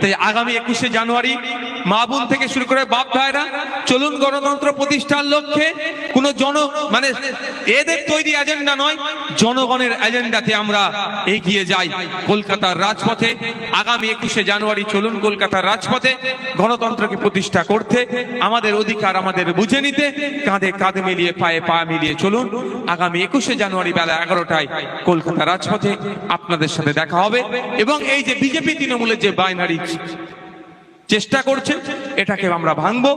তাই আগামী একুশে জানুয়ারি মা বোন থেকে শুরু করে বাপ ভাইরা, চলুন গণতন্ত্র প্রতিষ্ঠার লক্ষ্যে কোনো জন মানে এদের তৈরি এজেন্ডা নয়, জনগণের এজেন্ডাতে আমরা এগিয়ে যাই কলকাতার রাজপথে। আগামী একুশে জানুয়ারি চলুন কলকাতার রাজপথে গণতন্ত্রকে প্রতিষ্ঠা করতে, আমাদের অধিকার আমাদের বুঝে নিতে, কাঁধে কাঁধে মিলিয়ে, পায়ে পা মিলিয়ে চলুন। আগামী একুশে জানুয়ারি বেলা এগারোটায় কলকাতা রাজপথে আপনাদের সাথে দেখা হবে। এবং এই যে বিজেপি তৃণমূলের যে বাইনারি চেষ্টা করছে, এটাকে আমরা ভাঙবো,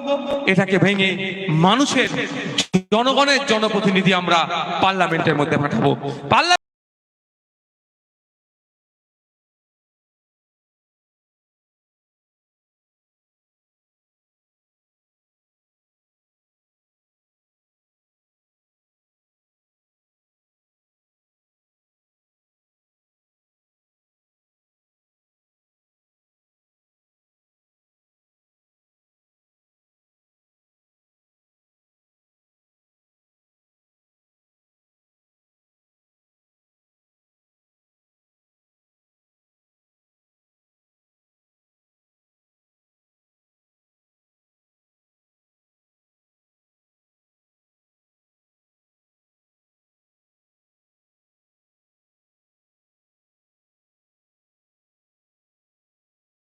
এটাকে ভেঙে মানুষের, জনগণের জনপ্রতিনিধি আমরা পার্লামেন্টের মধ্যে পাঠাবো। পার্লামেন্ট